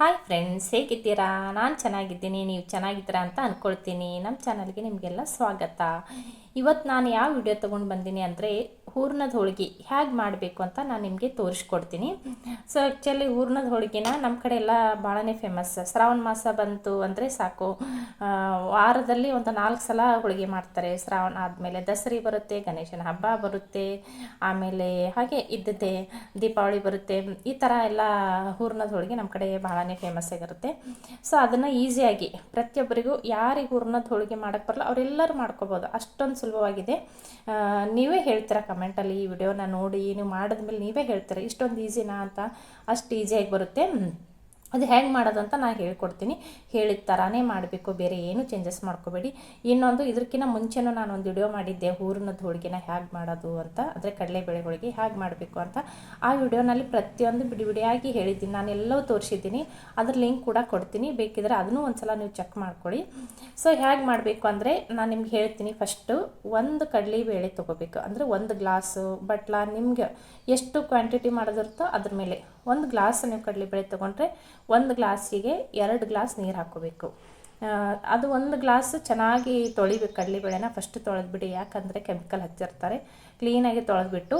Hi friends ಹೇಗಿದ್ದೀರಾ? ನಾನು ಚೆನ್ನಾಗಿದ್ದೀನಿ ನೀವು ಚೆನ್ನಾಗಿದ್ದೀರಾ ಅಂತ ಅಂದ್ಕೊಳ್ತೀನಿ ನಮ್ಮ ಚಾನಲ್ಗೆ ನಿಮಗೆಲ್ಲ ಸ್ವಾಗತ. ಇವತ್ತು ನಾನು ಯಾವ ವಿಡಿಯೋ ತೊಗೊಂಡು ಬಂದೀನಿ ಅಂದರೆ ಹೂರ್ಣದ ಹೋಳಿಗೆ ಹೇಗೆ ಮಾಡಬೇಕು ಅಂತ ನಾನು ನಿಮಗೆ ತೋರಿಸ್ಕೊಡ್ತೀನಿ. ಸೊ ಆ್ಯಕ್ಚುಲಿ ಹೂರ್ಣದ ಹೋಳಿಗೆನ ನಮ್ಮ ಕಡೆ ಎಲ್ಲ ಭಾಳನೇ ಫೇಮಸ್ ಶ್ರಾವಣ ಮಾಸ ಬಂತು ಅಂದರೆ ಸಾಕು. ವಾರದಲ್ಲಿ ಒಂದು ನಾಲ್ಕು ಸಲ ಹೋಳಿಗೆ ಮಾಡ್ತಾರೆ. ಶ್ರಾವಣ ಆದಮೇಲೆ ದಸರಿ ಬರುತ್ತೆ, ಗಣೇಶನ ಹಬ್ಬ ಬರುತ್ತೆ, ಆಮೇಲೆ ಹಾಗೆ ಇದ್ದದ್ದೇ ದೀಪಾವಳಿ ಬರುತ್ತೆ. ಈ ಥರ ಎಲ್ಲ ಹೂರ್ಣದ ಹೋಳಿಗೆ ನಮ್ಮ ಕಡೆ ಭಾಳನೇ ಫೇಮಸ್ ಆಗಿರುತ್ತೆ. ಸೊ ಅದನ್ನು ಈಸಿಯಾಗಿ ಪ್ರತಿಯೊಬ್ಬರಿಗೂ ಯಾರಿಗೆ ಹೂರ್ಣದ ಹೋಳಿಗೆ ಮಾಡೋಕ್ಕೆ ಬರಲ್ಲ ಅವರೆಲ್ಲರೂ ಮಾಡ್ಕೋಬೋದು. ಅಷ್ಟೊಂದು ಸುಲಭವಾಗಿದೆ ನೀವೇ ಹೇಳ್ತೀರಾ ಕಮೆಂಟಲ್ಲಿ ಈ ವಿಡಿಯೋನ ನೋಡಿ, ನೀವು ಮಾಡಿದ್ಮೇಲೆ ನೀವೇ ಹೇಳ್ತೀರಾ, ಇಷ್ಟೊಂದು ಈಸಿನಾ ಅಂತ, ಅಷ್ಟು ಈಸಿಯಾಗಿ ಬರುತ್ತೆ. ಅದು ಹೆಂಗೆ ಮಾಡೋದು ಅಂತ ನಾನು ಹೇಳ್ಕೊಡ್ತೀನಿ. ಹೇಳಿದ ಥರನೇ ಮಾಡಬೇಕು, ಬೇರೆ ಏನು ಚೇಂಜಸ್ ಮಾಡ್ಕೋಬೇಡಿ. ಇನ್ನೊಂದು ಇದಕ್ಕಿಂತ ಮುಂಚೆನೂ ನಾನು ಒಂದು ವಿಡಿಯೋ ಮಾಡಿದ್ದೆ ಊರಿನ ಹೋಳಿಗೆನ ಹೇಗೆ ಮಾಡೋದು ಅಂತ, ಅಂದರೆ ಕಡಲೆಬೇಳೆ ಹೋಳಿಗೆ ಹೇಗೆ ಮಾಡಬೇಕು ಅಂತ. ಆ ವಿಡಿಯೋನಲ್ಲಿ ಪ್ರತಿಯೊಂದು ಬಿಡಿ ಬಿಡಿಯಾಗಿ ಹೇಳಿದ್ದೀನಿ. ನಾನು ಎಲ್ಲವೂ ತೋರಿಸಿದ್ದೀನಿ. ಅದ್ರ ಲಿಂಕ್ ಕೂಡ ಕೊಡ್ತೀನಿ. ಬೇಕಿದ್ರೆ ಅದನ್ನೂ ಒಂದ್ಸಲ ನೀವು ಚೆಕ್ ಮಾಡ್ಕೊಳ್ಳಿ ಸೊ ಹೇಗೆ ಮಾಡಬೇಕು ಅಂದರೆ ನಾನು ನಿಮ್ಗೆ ಹೇಳ್ತೀನಿ ಫಸ್ಟು ಒಂದು ಕಡಲೆಬೇಳೆ ತೊಗೋಬೇಕು. ಅಂದರೆ ಒಂದು ಗ್ಲಾಸು ಬಟ್ಲ ನಿಮಗೆ ಎಷ್ಟು ಕ್ವಾಂಟಿಟಿ ಮಾಡೋದಿರುತ್ತೋ ಅದ್ರ ಮೇಲೆ. ಒಂದು ಗ್ಲಾಸ್ ನೀವು ಕಡಲೆಬೇಳೆ ತೊಗೊಂಡ್ರೆ ಒಂದು ಗ್ಲಾಸಿಗೆ ಎರಡು ಗ್ಲಾಸ್ ನೀರು ಹಾಕೋಬೇಕು ಅದು ಒಂದು ಗ್ಲಾಸ್ ಚೆನ್ನಾಗಿ ತೊಳಿಬೇಕು ಕಡಲೆಬೇಳೆನ ಫಸ್ಟ್ ತೊಳೆದ್ಬಿಡಿ, ಯಾಕಂದರೆ ಕೆಮಿಕಲ್ ಹಚ್ಚಿರ್ತಾರೆ ಕ್ಲೀನಾಗಿ ತೊಳೆದ್ಬಿಟ್ಟು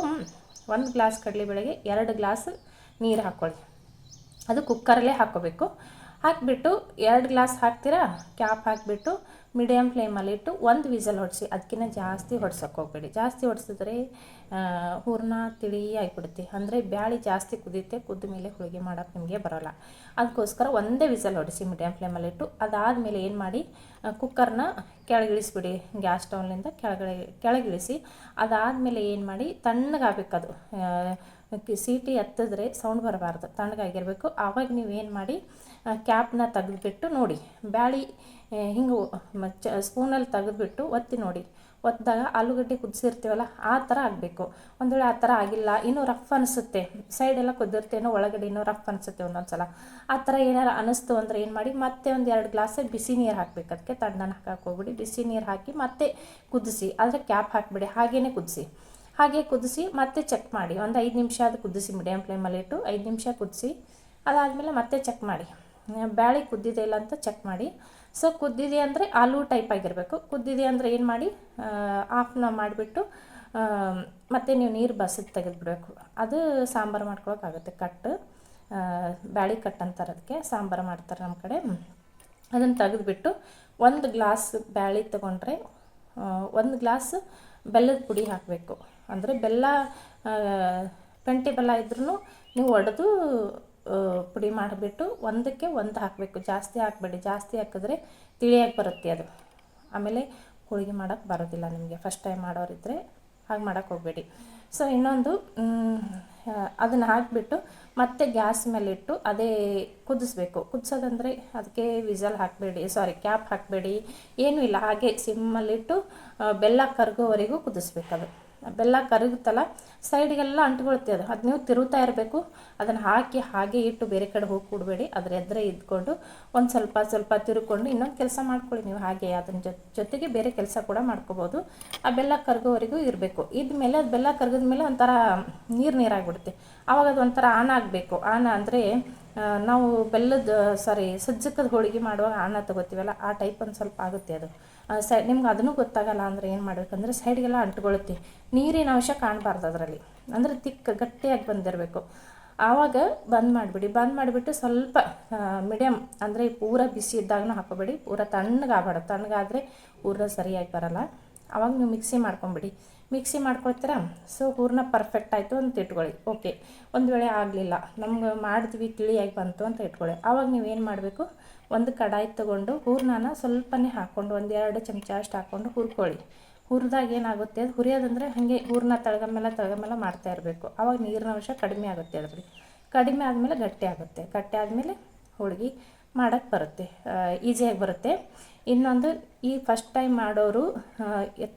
ಒಂದು ಗ್ಲಾಸ್ ಕಡಲೆಬೇಳೆಗೆ ಎರಡು ಗ್ಲಾಸ್ ನೀರು ಹಾಕ್ಕೊಳ್ಳಿ. ಅದು ಕುಕ್ಕರಲ್ಲೇ ಹಾಕೋಬೇಕು ಹಾಕಿಬಿಟ್ಟು, ಎರಡು ಗ್ಲಾಸ್ ಹಾಕ್ತೀರಾ? ಕ್ಯಾಪ್ ಹಾಕಿಬಿಟ್ಟು ಮೀಡಿಯಮ್ ಫ್ಲೇಮಲ್ಲಿಟ್ಟು ಒಂದು ವಿಸಲ್ ಹೊಡೆಸಿ ಅದಕ್ಕಿಂತ ಜಾಸ್ತಿ ಹೊಡ್ಸೋಕೆ ಹೋಗಬೇಡಿ. ಜಾಸ್ತಿ ಹೊಡೆಸಿದ್ರೆ ಹೂರ್ಣ ತಿಳಿ ಆಗಿಬಿಡುತ್ತೆ. ಅಂದರೆ ಬ್ಯಾಳಿ ಜಾಸ್ತಿ ಕುದಿಯುತ್ತೆ, ಕುದ್ದ ಮೇಲೆ ಹೋಳಿಗೆ ಮಾಡೋಕ್ಕೆ ನಿಮಗೆ ಬರೋಲ್ಲ. ಅದಕ್ಕೋಸ್ಕರ ಒಂದೇ ವಿಸಲ್ ಹೊಡಿಸಿ ಮೀಡಿಯಮ್ ಫ್ಲೇಮಲ್ಲಿಟ್ಟು ಅದಾದಮೇಲೆ ಏನು ಮಾಡಿ ಕುಕ್ಕರ್ನ ಕೆಳಗಿಳಿಸ್ಬಿಡಿ ಗ್ಯಾಸ್ ಸ್ಟೌವ್ನಿಂದ ಕೆಳಗಡೆ, ಕೆಳಗಿಳಿಸಿ, ಅದಾದಮೇಲೆ ಏನು ಮಾಡಿ ತಣ್ಣಗಾಗಬೇಕದು ಸೀಟಿ ಎತ್ತಿದ್ರೆ ಸೌಂಡ್ ಬರಬಾರ್ದು ತಣ್ಣಗಾಗಿರಬೇಕು ಆವಾಗ ನೀವು ಏನು ಮಾಡಿ ಕ್ಯಾಪ್ನ ತೆಗೆದುಬಿಟ್ಟು ನೋಡಿ. ಬ್ಯಾಳಿ ಹಿಂಗೆ ಚ ಸ್ಪೂನಲ್ಲಿ ತೆಗೆದುಬಿಟ್ಟು ಒತ್ತಿ ನೋಡಿ. ಒತ್ತಿದಾಗ ಆಲೂಗಡ್ಡೆ ಕುದಿಸಿರ್ತೀವಲ್ಲ, ಆ ಥರ ಆಗಬೇಕು. ಒಂದು ವೇಳೆ ಆ ಥರ ಆಗಿಲ್ಲ, ಇನ್ನೂ ರಫ್ ಅನಿಸುತ್ತೆ. ಸೈಡೆಲ್ಲ ಕುದಿರ್ತೇನೋ ಒಳಗಡೆ ಇನ್ನೂ ರಫ್ ಅನಿಸುತ್ತೆ ಒಂದೊಂದು ಸಲ ಆ ಥರ ಏನಾರು ಅನಿಸ್ತು ಅಂದರೆ ಏನು ಮಾಡಿ ಮತ್ತೆ ಒಂದು ಎರಡು ಗ್ಲಾಸ್ ಬಿಸಿ ನೀರು ಹಾಕ್ಬೇಕು. ಅದಕ್ಕೆ ತಣ್ಣನ ಹಾಕಕ್ಕೆ ಹೋಗ್ಬಿಡಿ. ಬಿಸಿ ನೀರು ಹಾಕಿ ಮತ್ತೆ ಕುದಿಸಿ, ಆದರೆ ಕ್ಯಾಪ್ ಹಾಕಿಬಿಡಿ. ಹಾಗೇ ಕುದಿಸಿ. ಹಾಗೆ ಕುದಿಸಿ ಮತ್ತೆ ಚೆಕ್ ಮಾಡಿ. ಒಂದು ಐದು ನಿಮಿಷ ಅದು ಕುದಿಸಿ ಮೀಡಿಯಮ್ ಫ್ಲೇಮಲ್ಲಿ ಇಟ್ಟು ಐದು ನಿಮಿಷ ಕುದಿಸಿ, ಅದಾದಮೇಲೆ ಮತ್ತೆ ಚೆಕ್ ಮಾಡಿ. ಬ್ಯಾಳಿ ಕುದ್ದಿದೆ ಇಲ್ಲ ಅಂತ ಚೆಕ್ ಮಾಡಿ. ಸೊ ಕುದ್ದಿದೆ ಅಂದರೆ ಆಲೂ ಟೈಪ್ ಆಗಿರಬೇಕು. ಕುದ್ದಿದೆ ಅಂದರೆ ಏನು ಮಾಡಿ? ಆಫ್ನ ಮಾಡಿಬಿಟ್ಟು ಮತ್ತು ನೀವು ನೀರು ಬಸಿದು ತೆಗೆದುಬಿಡಬೇಕು. ಅದು ಸಾಂಬಾರು ಮಾಡ್ಕೊಳಕ್ಕಾಗುತ್ತೆ ಕಟ್ಟು ಬ್ಯಾಳಿ ಕಟ್ ಅಂತಾರೆ ಅದಕ್ಕೆ ಸಾಂಬಾರು ಮಾಡ್ತಾರೆ ನಮ್ಮ ಕಡೆ. ಅದನ್ನು ತೆಗೆದುಬಿಟ್ಟು ಒಂದು ಗ್ಲಾಸ್ ಬ್ಯಾಳಿ ತೊಗೊಂಡ್ರೆ ಒಂದು ಗ್ಲಾಸ್ ಬೆಲ್ಲದ ಪುಡಿ ಹಾಕಬೇಕು. ಅಂದರೆ ಬೆಲ್ಲ ಪೆಂಟೆ ಬೆಲ್ಲ ಇದ್ರೂ ನೀವು ಒಡೆದು ಪುಡಿ ಮಾಡಿಬಿಟ್ಟು ಒಂದಕ್ಕೆ ಒಂದು ಹಾಕಬೇಕು. ಜಾಸ್ತಿ ಹಾಕಬೇಡಿ. ಜಾಸ್ತಿ ಹಾಕಿದ್ರೆ ತಿಳಿಯಾಗಿ ಬರುತ್ತೆ ಅದು. ಆಮೇಲೆ ಹೋಳಿಗೆ ಮಾಡೋಕ್ಕೆ ಬರೋದಿಲ್ಲ ನಿಮಗೆ. ಫಸ್ಟ್ ಟೈಮ್ ಮಾಡೋರಿದ್ದರೆ ಹಾಗೆ ಮಾಡೋಕ್ಕೆ ಹೋಗಬೇಡಿ. ಸೊ ಇನ್ನೊಂದು ಅದನ್ನು ಹಾಕಿಬಿಟ್ಟು ಮತ್ತೆ ಗ್ಯಾಸ್ ಮೇಲೆ ಇಟ್ಟು ಅದೇ ಕುದಿಸ್ಬೇಕು. ಕುದಿಸೋದಂದರೆ ಅದಕ್ಕೆ ವಿಸಲ್ ಹಾಕಬೇಡಿ. ಸಾರಿ ಕ್ಯಾಪ್ ಹಾಕಬೇಡಿ. ಏನೂ ಇಲ್ಲ. ಹಾಗೆ ಸಿಮ್ಮಲ್ಲಿಟ್ಟು ಬೆಲ್ಲ ಕರಗೋವರೆಗೂ ಕುದಿಸ್ಬೇಕು ಅದು. ಬೆಲ್ಲ ಕರಗುತ್ತಲ್ಲ ಸೈಡಿಗೆಲ್ಲ ಅಂಟ್ಕೊಳುತ್ತೆ ಅದು. ಅದು ನೀವು ತಿರುಗ್ತಾ ಇರಬೇಕು. ಅದನ್ನು ಹಾಕಿ ಹಾಗೆ ಇಟ್ಟು ಬೇರೆ ಕಡೆ ಹೋಗಿ ಕೊಡಬೇಡಿ. ಅದರ ಎದ್ರೆ ಇದ್ಕೊಂಡು ಒಂದು ಸ್ವಲ್ಪ ಸ್ವಲ್ಪ ತಿರುಕೊಂಡು ಇನ್ನೊಂದು ಕೆಲಸ ಮಾಡ್ಕೊಳ್ಳಿ ನೀವು ಹಾಗೆ. ಅದನ್ನ ಜೊತೆಗೆ ಬೇರೆ ಕೆಲಸ ಕೂಡ ಮಾಡ್ಕೋಬೋದು. ಆ ಬೆಲ್ಲ ಕರಗೋವರೆಗೂ ಇರಬೇಕು. ಇದ್ಮೇಲೆ ಅದು ಬೆಲ್ಲ ಕರಗಿದ ಮೇಲೆ ಒಂಥರ ನೀರು ನೀರಾಗ್ಬಿಡುತ್ತೆ. ಆವಾಗ ಅದು ಒಂಥರ ಆನ್ ಆಗಬೇಕು. ಆನ ಅಂದರೆ ನಾವು ಬೆಲ್ಲದ ಸಾರಿ ಸಜ್ಜಕದ ಹೋಳಿಗೆ ಮಾಡುವಾಗ ಅನ್ನ ತಗೋತೀವಲ್ಲ, ಆ ಟೈಪ್ ಒಂದು ಸ್ವಲ್ಪ ಆಗುತ್ತೆ ಅದು. ಸೈಡ್ ನಿಮ್ಗೆ ಅದನ್ನು ಗೊತ್ತಾಗಲ್ಲ ಅಂದರೆ ಏನು ಮಾಡಬೇಕಂದ್ರೆ ಸೈಡ್ಗೆಲ್ಲ ಅಂಟ್ಕೊಳ್ಳುತ್ತೆ ನೀರಿನ ಅಂಶ ಕಾಣಬಾರ್ದು ಅದರಲ್ಲಿ. ಅಂದರೆ ತಿಕ್ಕ ಗಟ್ಟಿಯಾಗಿ ಬಂದಿರಬೇಕು. ಆವಾಗ ಬಂದ್ ಮಾಡಿಬಿಡಿ. ಬಂದ್ ಮಾಡಿಬಿಟ್ಟು ಸ್ವಲ್ಪ ಮೀಡಿಯಮ್ ಅಂದರೆ ಪೂರ ಬಿಸಿ ಇದ್ದಾಗನೂ ಹಾಕೋಬೇಡಿ ಪೂರ ತಣ್ಣಗಾಗಬೇಡ ತಣ್ಣಗಾದರೆ ಪೂರ ಸರಿಯಾಗಿ ಬರಲ್ಲ. ಆವಾಗ ನೀವು ಮಿಕ್ಸಿ ಮಾಡ್ಕೊಂಬಿಡಿ. ಮಿಕ್ಸಿ ಮಾಡ್ಕೊಳ್ತೀರಾ? ಸೊ ಹೂರ್ಣ ಪರ್ಫೆಕ್ಟ್ ಆಯಿತು ಅಂತ ಇಟ್ಕೊಳ್ಳಿ. ಓಕೆ ಒಂದು ವೇಳೆ ಆಗಲಿಲ್ಲ. ನಮ್ಗೆ ಮಾಡಿದ್ವಿ, ತಿಳಿಯಾಗಿ ಬಂತು ಅಂತ ಇಟ್ಕೊಳ್ಳಿ. ಆವಾಗ ನೀವೇನು ಮಾಡಬೇಕು? ಒಂದು ಕಡಾಯಿ ತೊಗೊಂಡು ಹೂರ್ಣನ ಸ್ವಲ್ಪನೇ ಹಾಕ್ಕೊಂಡು ಒಂದು ಎರಡು ಚಮಚ ಅಷ್ಟು ಹಾಕ್ಕೊಂಡು ಹುರ್ಕೊಳ್ಳಿ. ಹುರಿದಾಗ ಏನಾಗುತ್ತೆ? ಅದು ಹುರಿಯೋದಂದರೆ ಹಾಗೆ ಹೂರ್ಣ ತಳಗಮೇಲೆ ತಳಗಮೇಲೆ ಮಾಡ್ತಾ ಇರಬೇಕು. ಆವಾಗ ನೀರಿನ ಅಂಶ ಕಡಿಮೆ ಆಗುತ್ತೆ ಅದರಲ್ಲಿ. ಕಡಿಮೆ ಆದಮೇಲೆ ಗಟ್ಟಿ ಆಗುತ್ತೆ. ಗಟ್ಟಿ ಆದಮೇಲೆ ಹೋಳಿಗೆ. ಮಾಡೋಕ್ಕೆ ಬರುತ್ತೆ ಈಸಿಯಾಗಿ ಬರುತ್ತೆ. ಇನ್ನೊಂದು, ಈ ಫಸ್ಟ್ ಟೈಮ್ ಮಾಡೋರು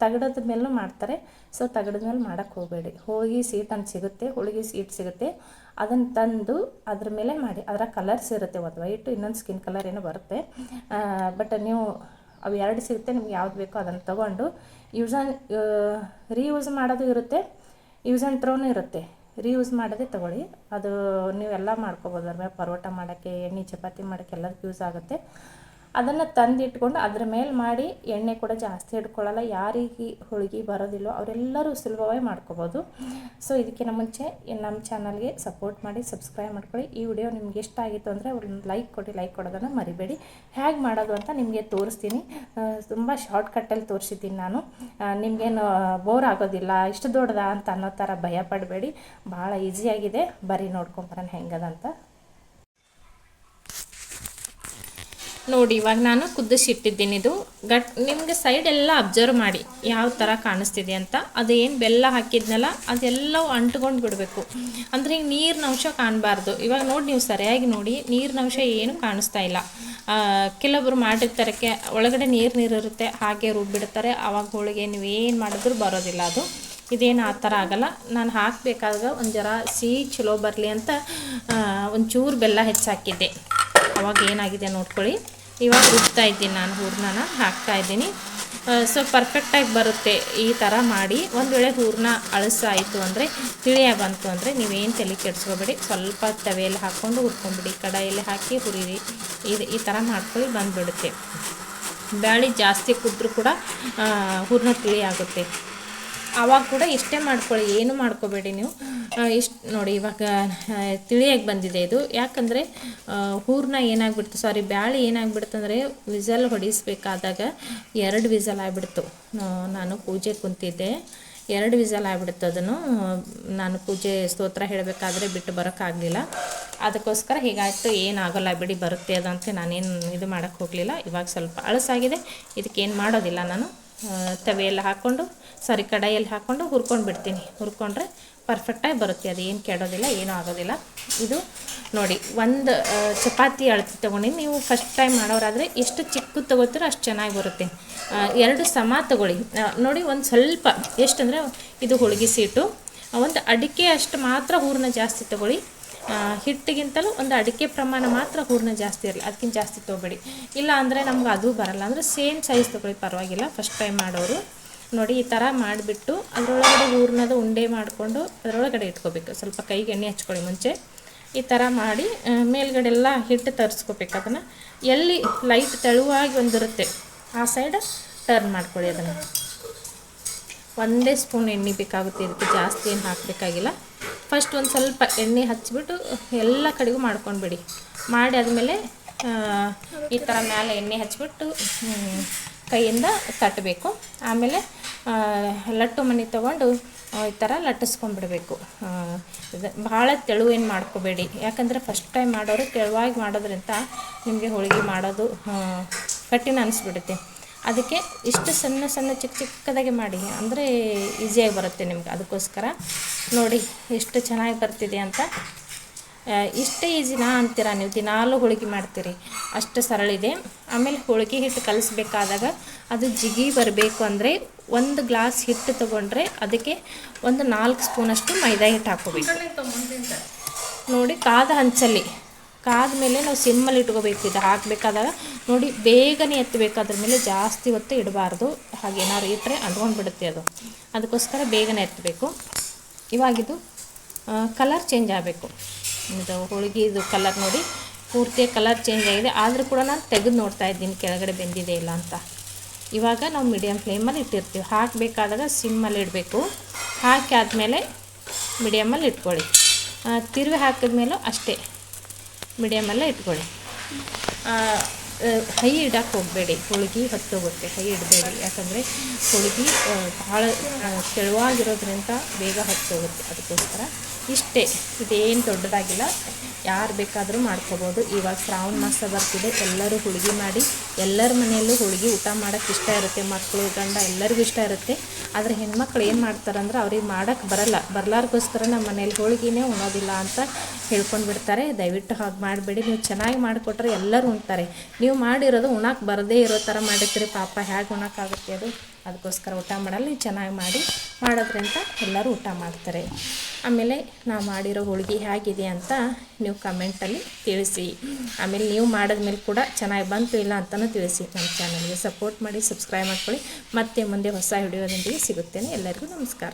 ತಗಡದ ಮೇಲೂ ಮಾಡ್ತಾರೆ ಸೊ ತಗಡದ ಮೇಲೆ ಮಾಡೋಕ್ಕೆ ಹೋಗಬೇಡಿ. ಹೋಳಿಗೆ ಸೀಟ್ ಸಿಗುತ್ತೆ, ಹೋಳಿಗೆ ಸೀಟ್ ಸಿಗುತ್ತೆ ಅದನ್ನು ತಂದು ಅದ್ರ ಮೇಲೆ ಮಾಡಿ. ಅದರ ಕಲರ್ಸ್ ಇರುತ್ತೆ, ಒಂದು ವೈಟು ಇನ್ನೊಂದು ಸ್ಕಿನ್ ಕಲರ್ ಏನೋ ಬರುತ್ತೆ. ಬಟ್ ನೀವು, ಅವು ಎರಡು ಸಿಗುತ್ತೆ, ನಿಮ್ಗೆ ಯಾವ್ದು ಬೇಕೋ ಅದನ್ನು ತೊಗೊಂಡು ಯೂಸ್ ಆ್ಯಂಡ್ ರೀಯೂಸ್ ಮಾಡೋದು ಇರುತ್ತೆ ಯೂಸ್ ಆ್ಯಂಡ್ ಥ್ರೋನೂ ಇರುತ್ತೆ. ರೀಯೂಸ್ ಮಾಡೋದೇ ತೊಗೊಳ್ಳಿ. ಅದು ನೀವೆಲ್ಲ ಮಾಡ್ಕೊಬೋದು. ಅದ್ರ ಮೇಲೆ ಪರೋಟ ಮಾಡೋಕ್ಕೆ, ಎಣ್ಣೆ ಚಪಾತಿ ಮಾಡೋಕ್ಕೆ ಎಲ್ಲದಕ್ಕೆ ಯೂಸ್ ಆಗುತ್ತೆ. ಅದನ್ನು ತಂದಿಟ್ಕೊಂಡು ಅದ್ರ ಮೇಲೆ ಮಾಡಿ ಎಣ್ಣೆ ಕೂಡ ಜಾಸ್ತಿ ಹಿಡ್ಕೊಳ್ಳಲ್ಲ, ಯಾರಿಗೆ ಹೋಳಿಗೆ ಬರೋದಿಲ್ಲೋ ಅವರೆಲ್ಲರೂ ಸುಲಭವಾಗಿ ಮಾಡ್ಕೋಬೋದು. ಸೊ ಇದಕ್ಕಿಂತ ಮುಂಚೆ ನಮ್ಮ ಚಾನಲ್ಗೆ ಸಪೋರ್ಟ್ ಮಾಡಿ ಸಬ್ಸ್ಕ್ರೈಬ್ ಮಾಡ್ಕೊಳ್ಳಿ. ಈ ವಿಡಿಯೋ ನಿಮ್ಗೆ ಇಷ್ಟ ಆಗಿತ್ತು ಅಂದರೆ ಒಂದು ಲೈಕ್ ಕೊಡಿ ಲೈಕ್ ಕೊಡೋದನ್ನು ಮರಿಬೇಡಿ. ಹೇಗೆ ಮಾಡೋದು ಅಂತ ನಿಮಗೆ ತೋರಿಸ್ತೀನಿ. ತುಂಬ ಶಾರ್ಟ್ಕಟ್ಟಲ್ಲಿ ತೋರಿಸಿದ್ದೀನಿ ನಾನು. ನಿಮಗೇನು ಬೋರ್ ಆಗೋದಿಲ್ಲ, ಇಷ್ಟು ದೊಡ್ಡದಾ ಅಂತ ಅನ್ನೋ ಥರ ಭಯ ಪಡಬೇಡಿ. ಭಾಳ ಈಸಿಯಾಗಿದೆ ಬರೀ ನೋಡ್ಕೊಂಬರೋಣ ಹೆಂಗದ ಅಂತ ನೋಡಿ, ಇವಾಗ ನಾನು ಕುದಿಸಿಟ್ಟಿದ್ದೀನಿ ಇದು. ಗಟ್, ನಿಮಗೆ ಸೈಡ್ ಎಲ್ಲ ಅಬ್ಸರ್ವ್ ಮಾಡಿ ಯಾವ ಥರ ಕಾಣಿಸ್ತಿದೆ ಅಂತ. ಅದು ಏನು ಬೆಲ್ಲ ಹಾಕಿದ್ನಲ್ಲ, ಅದೆಲ್ಲವೂ ಅಂಟ್ಕೊಂಡು ಬಿಡಬೇಕು. ಅಂದರೆ ಈಗ ನೀರಿನ ಅಂಶ ಕಾಣಬಾರ್ದು. ಇವಾಗ ನೋಡಿ ನೀವು ಸರಿಯಾಗಿ ನೋಡಿ ನೀರಿನ ಅಂಶ ಏನು ಕಾಣಿಸ್ತಾ ಇಲ್ಲ. ಕೆಲವೊಬ್ರು ಮಾಡಿರ್ತಾರೆ ಒಳಗಡೆ ನೀರು ನೀರು ಇರುತ್ತೆ, ಹಾಗೆ ರುಬ್ಬಿಡ್ತಾರೆ. ಆವಾಗ ಹೋಳಿಗೆ ನೀವು ಏನು ಮಾಡಿದ್ರು ಬರೋದಿಲ್ಲ ಅದು. ಇದೇನು ಆ ಥರ ಆಗಲ್ಲ. ನಾನು ಹಾಕಬೇಕಾದಾಗ ಒಂದು ಜರ ಸಿಹಿ ಚಲೋ ಬರಲಿ ಅಂತ ಒಂಚೂರು ಬೆಲ್ಲ ಹೆಚ್ಚಾಕಿದ್ದೆ. ಅವಾಗ ಏನಾಗಿದೆ ನೋಡ್ಕೊಳ್ಳಿ. ಇವಾಗ ರುಬ್ತಾ ಇದ್ದೀನಿ ನಾನು ಹೂರ್ಣನ, ಹಾಕ್ತಾ ಇದ್ದೀನಿ. ಸೊ ಪರ್ಫೆಕ್ಟಾಗಿ ಬರುತ್ತೆ ಈ ಥರ ಮಾಡಿ. ಒಂದು ವೇಳೆ ಹೂರ್ಣ ಅಳಸಾಯಿತು ಅಂದರೆ ತಿಳಿಯಾಗಿ ಬಂತು ಅಂದರೆ ನೀವೇನು ತಲೆ ಕೆಡಿಸ್ಕೋಬೇಡಿ. ಸ್ವಲ್ಪ ತವೆಯಲ್ಲಿ ಹಾಕ್ಕೊಂಡು ಹುರ್ಕೊಂಬಿಡಿ ಕಡಾಯಲ್ಲಿ ಹಾಕಿ ಹುರಿರಿ. ಇದು ಈ ಥರ ಮಾಡ್ಕೊಳ್ಳಿ ಬಂದುಬಿಡುತ್ತೆ. ಬ್ಯಾಳಿ ಜಾಸ್ತಿ ಕುದ್ರು ಕೂಡ ಹೂರಣ ಹೂರ್ಣ ತಿಳಿ ಆಗುತ್ತೆ ಆವಾಗ ಕೂಡ ಇಷ್ಟೇ ಮಾಡ್ಕೊಳ್ಳಿ. ಏನು ಮಾಡ್ಕೋಬೇಡಿ ನೀವು? ಇಷ್ಟು ನೋಡಿ ಇವಾಗ ತಿಳಿಯಾಗಿ ಬಂದಿದೆ ಇದು. ಯಾಕಂದರೆ ಹೂರ್ನ ಏನಾಗ್ಬಿಡ್ತು ಸಾರಿ ಬ್ಯಾಳಿ ಏನಾಗ್ಬಿಡ್ತಂದರೆ ವಿಸಲ್ ಹೊಡಿಸ್ಬೇಕಾದಾಗ ಎರಡು ವಿಸಲ್ ಆಗಿಬಿಡ್ತು. ನಾನು ಪೂಜೆ ಕುಂತಿದ್ದೆ. ಎರಡು ವಿಸಲ್ ಆಗಿಬಿಡ್ತು ಅದನ್ನು. ನಾನು ಪೂಜೆ ಸ್ತೋತ್ರ ಹೇಳಬೇಕಾದ್ರೆ ಬಿಟ್ಟು ಬರೋಕ್ಕಾಗಲಿಲ್ಲ. ಅದಕ್ಕೋಸ್ಕರ ಹೀಗಾಯಿತು, ಏನಾಗಲ್ಲ ಬಿಡಿ, ಬರುತ್ತೆ ಅದಂತೆ ನಾನೇನು ಇದು ಮಾಡೋಕ್ಕೆ ಹೋಗಲಿಲ್ಲ. ಇವಾಗ ಸ್ವಲ್ಪ ಅಳಸಾಗಿದೆ. ಇದಕ್ಕೇನು ಮಾಡೋದಿಲ್ಲ ನಾನು. ತವೆಯೆಲ್ಲ ಹಾಕ್ಕೊಂಡು ಸಾರಿ, ಕಡಾಯಲ್ಲಿ ಹಾಕ್ಕೊಂಡು ಹುರ್ಕೊಂಡು ಬಿಡ್ತೀನಿ. ಹುರ್ಕೊಂಡ್ರೆ ಪರ್ಫೆಕ್ಟಾಗಿ ಬರುತ್ತೆ. ಅದು ಏನು ಕೆಡೋದಿಲ್ಲ, ಏನೂ ಆಗೋದಿಲ್ಲ. ಇದು ನೋಡಿ, ಒಂದು ಚಪಾತಿ ಅಳತಿ ತೊಗೊಂಡು ನೀವು ಫಸ್ಟ್ ಟೈಮ್ ಮಾಡೋರಾದರೆ ಎಷ್ಟು ಚಿಕ್ಕದು ತೊಗೋತೀರೋ ಅಷ್ಟು ಚೆನ್ನಾಗಿ ಬರುತ್ತೆ. ಎರಡು ಸಮ ತೊಗೊಳ್ಳಿ. ನೋಡಿ, ಒಂದು ಸ್ವಲ್ಪ, ಎಷ್ಟಂದರೆ ಇದು ಹೋಳಿಗೆ ಸೀಟು. ಒಂದು ಅಡಿಕೆ ಅಷ್ಟು ಮಾತ್ರ ಹೂರಣ ಜಾಸ್ತಿ ತೊಗೊಳ್ಳಿ. ಹಿಟ್ಟಿಗಿಂತಲೂ ಒಂದು ಅಡಿಕೆ ಪ್ರಮಾಣ ಮಾತ್ರ ಹೂರನ್ನ ಜಾಸ್ತಿ ಇರಲಿ. ಅದಕ್ಕಿಂತ ಜಾಸ್ತಿ ತೊಗೊಬೇಡಿ. ಇಲ್ಲ ಅಂದರೆ ನಮ್ಗೆ ಅದು ಬರಲ್ಲ. ಅಂದರೆ ಸೇಮ್ ಸೈಜ್ ತೊಗೊಳ್ಳಿ, ಪರವಾಗಿಲ್ಲ. ಫಸ್ಟ್ ಟೈಮ್ ಮಾಡೋರು. ನೋಡಿ ಈ ಥರ ಮಾಡಿಬಿಟ್ಟು ಅದರೊಳಗಡೆ ಹೂರ್ಣದ ಉಂಡೆ ಮಾಡಿಕೊಂಡು ಅದರೊಳಗಡೆ ಇಟ್ಕೋಬೇಕು. ಸ್ವಲ್ಪ ಕೈಗೆ ಎಣ್ಣೆ ಹಚ್ಕೊಳ್ಳಿ ಮುಂಚೆ. ಈ ಥರ ಮಾಡಿ ಮೇಲ್ಗಡೆ ಎಲ್ಲ ಹಿಟ್ಟು ತರಿಸ್ಕೋಬೇಕು ಅದನ್ನು. ಎಲ್ಲಿ ಲೈಟ್ ತೆಳುವಾಗಿ ಒಂದಿರುತ್ತೆ, ಆ ಸೈಡ್ ಟರ್ನ್ ಮಾಡ್ಕೊಳ್ಳಿ ಅದನ್ನು. ಒಂದೇ ಸ್ಪೂನ್ ಎಣ್ಣೆ ಬೇಕಾಗುತ್ತೆ, ಇದಕ್ಕೆ ಜಾಸ್ತಿ ಏನು ಹಾಕಬೇಕಾಗಿಲ್ಲ. ಫಸ್ಟ್ ಒಂದು ಸ್ವಲ್ಪ ಎಣ್ಣೆ ಹಚ್ಚಿಬಿಟ್ಟು ಎಲ್ಲ ಕಡೆಗೂ ಮಾಡ್ಕೊಂಡ್ಬಿಡಿ. ಮಾಡಿ ಆದಮೇಲೆ ಈ ಥರ ಮೇಲೆ ಎಣ್ಣೆ ಹಚ್ಚಿಬಿಟ್ಟು ಕೈಯಿಂದ ತಟ್ಟಬೇಕು. ಆಮೇಲೆ ಲಟ್ಟು ಮನೆ ತೊಗೊಂಡು ಈ ಥರ ಲಟ್ಟಿಸ್ಕೊಂಡ್ಬಿಡ್ಬೇಕು. ಇದು ಭಾಳ ತೆಳುವೇನು ಮಾಡ್ಕೋಬೇಡಿ. ಯಾಕಂದರೆ ಫಸ್ಟ್ ಟೈಮ್ ಮಾಡೋರು ತೆಳುವಾಗಿ ಮಾಡೋದ್ರಿಂದ ನಿಮಗೆ ಹೋಳಿಗೆ ಮಾಡೋದು ಕಠಿಣ ಅನಿಸ್ಬಿಡುತ್ತೆ. ಅದಕ್ಕೆ ಇಷ್ಟು ಸಣ್ಣ ಸಣ್ಣ ಚಿಕ್ಕ ಚಿಕ್ಕದಾಗಿ ಮಾಡಿ, ಅಂದರೆ ಈಸಿಯಾಗಿ ಬರುತ್ತೆ ನಿಮ್ಗೆ. ಅದಕ್ಕೋಸ್ಕರ ನೋಡಿ ಎಷ್ಟು ಚೆನ್ನಾಗಿ ಬರ್ತಿದೆ ಅಂತ. ಇಷ್ಟೇ ಈಸಿನಾ ಅಂತೀರಾ ನೀವು? ದಿನಾಲೂ ಹೋಳಿಗೆ ಮಾಡ್ತೀರಿ. ಅಷ್ಟು ಸರಳ ಇದೆ ಆಮೇಲೆ ಹೋಳಿಗೆ ಹಿಟ್ಟು ಕಲಿಸ್ಬೇಕಾದಾಗ ಅದು ಜಿಗಿ ಬರಬೇಕು ಅಂದರೆ ಒಂದು ಗ್ಲಾಸ್ ಹಿಟ್ಟು ತೊಗೊಂಡ್ರೆ ಅದಕ್ಕೆ ಒಂದು ನಾಲ್ಕು ಸ್ಪೂನಷ್ಟು ಮೈದಾ ಹಿಟ್ಟು ಹಾಕೋಬೇಕು ನೋಡಿ ಕಾದ ಹಂಚಲ್ಲಿ, ಕಾದ ಮೇಲೆ ನಾವು ಸಿಮ್ಮಲ್ಲಿ ಇಟ್ಕೋಬೇಕು. ಇದು ಹಾಕಬೇಕಾದಾಗ ನೋಡಿ ಬೇಗನೆ ಎತ್ತಬೇಕಾದ್ರ ಮೇಲೆ ಜಾಸ್ತಿ ಹೊತ್ತು ಇಡಬಾರ್ದು. ಹಾಗೇನಾದ್ರು ಇಟ್ಟರೆ ಅಂದ್ಕೊಂಡು ಬಿಡುತ್ತೆ ಅದು. ಅದಕ್ಕೋಸ್ಕರ ಬೇಗನೆ ಎತ್ತಬೇಕು. ಇವಾಗಿದು ಕಲರ್ ಚೇಂಜ್ ಆಗಬೇಕು. ಇದು ಹೋಳಿಗೆದು ಕಲರ್ ನೋಡಿ ಪೂರ್ತಿ ಕಲರ್ ಚೇಂಜ್ ಆಗಿದೆ. ಆದರೂ ಕೂಡ ನಾನು ತೆಗೆದು ನೋಡ್ತಾ ಇದ್ದೀನಿ, ಕೆಳಗಡೆ ಬೆಂದಿದೆ ಇಲ್ಲ ಅಂತ. ಇವಾಗ ನಾವು ಮೀಡಿಯಮ್ ಫ್ಲೇಮಲ್ಲಿ ಇಟ್ಟಿರ್ತೀವಿ. ಹಾಕಬೇಕಾದಾಗ ಸಿಮ್ಮಲ್ಲಿ ಇಡಬೇಕು. ಹಾಕಿ ಆದಮೇಲೆ ಮೀಡಿಯಮಲ್ಲಿ ಇಟ್ಕೊಳ್ಳಿ. ತಿರುವೆ ಹಾಕಿದ್ಮೇಲೂ ಅಷ್ಟೇ ಮೀಡಿಯಮಲ್ಲೇ ಇಟ್ಕೊಳ್ಳಿ. ಹೈ ಇಡಕ್ಕೆ ಹೋಗಬೇಡಿ. ಹೋಳಿಗೆ ಹೊತ್ತೋಗುತ್ತೆ ಹೈ ಇಡಬೇಡಿ. ಯಾಕಂದರೆ ಹೋಳಿಗೆ ಭಾಳ ತೆಳುವಾಗಿರೋದ್ರಿಂದ ಬೇಗ ಹೊತ್ತೋಗುತ್ತೆ ಅದಕ್ಕೋಸ್ಕರ ಇಷ್ಟೇ. ಇದೇನು ದೊಡ್ಡದಾಗಿಲ್ಲ. ಯಾರು ಬೇಕಾದರೂ ಮಾಡ್ಕೋಬೋದು. ಇವಾಗ ಶ್ರಾವಣ ಮಾಸ ಬರ್ತಿದೆ. ಎಲ್ಲರೂ ಹೋಳಿಗೆ ಮಾಡಿ ಎಲ್ಲರ ಮನೆಯಲ್ಲೂ ಹೋಳಿಗೆ ಊಟ ಮಾಡೋಕ್ಕೆ ಇಷ್ಟ ಇರುತ್ತೆ ಮಕ್ಕಳು ಗಂಡ ಎಲ್ಲರಿಗೂ ಇಷ್ಟ ಇರುತ್ತೆ. ಆದರೆ ಹೆಣ್ಮಕ್ಳು ಏನು ಮಾಡ್ತಾರಂದ್ರೆ ಅವ್ರಿಗೆ ಮಾಡೋಕ್ಕೆ ಬರಲ್ಲ. ಬರಲಾರ್ಗೋಸ್ಕರ ನಮ್ಮ ಮನೇಲಿ ಹೋಳಿಗೆನೇ ಉಣೋದಿಲ್ಲ ಅಂತ ಹೇಳ್ಕೊಂಡು ಬಿಡ್ತಾರೆ. ದಯವಿಟ್ಟು ಹಾಗೆ ಮಾಡಬೇಡಿ. ನೀವು ಚೆನ್ನಾಗಿ ಮಾಡಿಕೊಟ್ರೆ ಎಲ್ಲರೂ ಉಣ್ತಾರೆ. ನೀವು ಮಾಡಿರೋದು ಉಣಕ್ಕೆ ಬರದೇ ಇರೋ ಥರ ಮಾಡಿರ್ತೀರಿ. ಪಾಪ ಹೇಗೆ ಉಣಕ್ಕಾಗುತ್ತೆ ಅದು? ಅದಕ್ಕೋಸ್ಕರ ಊಟ ಮಾಡಲ್ಲ ಚೆನ್ನಾಗಿ ಮಾಡಿ ಮಾಡೋದ್ರಿಂದ ಎಲ್ಲರೂ ಊಟ ಮಾಡ್ತಾರೆ. ಆಮೇಲೆ ನಾವು ಮಾಡಿರೋ ಹೋಳಿಗೆ ಹೇಗಿದೆ ಅಂತ ನೀವು ಕಮೆಂಟಲ್ಲಿ ತಿಳಿಸಿ ಆಮೇಲೆ ನೀವು ಮಾಡಿದ್ಮೇಲೆ ಕೂಡ ಚೆನ್ನಾಗಿ ಬಂತು ಇಲ್ಲ ಅಂತಲೂ ತಿಳಿಸಿ ನಮ್ಮ ಚಾನಲ್ಗೆ ಸಪೋರ್ಟ್ ಮಾಡಿ ಸಬ್ಸ್ಕ್ರೈಬ್ ಮಾಡ್ಕೊಳ್ಳಿ. ಮತ್ತೆ ಮುಂದೆ ಹೊಸ ವಿಡಿಯೋದೊಂದಿಗೆ ಸಿಗುತ್ತೇನೆ. ಎಲ್ಲರಿಗೂ ನಮಸ್ಕಾರ.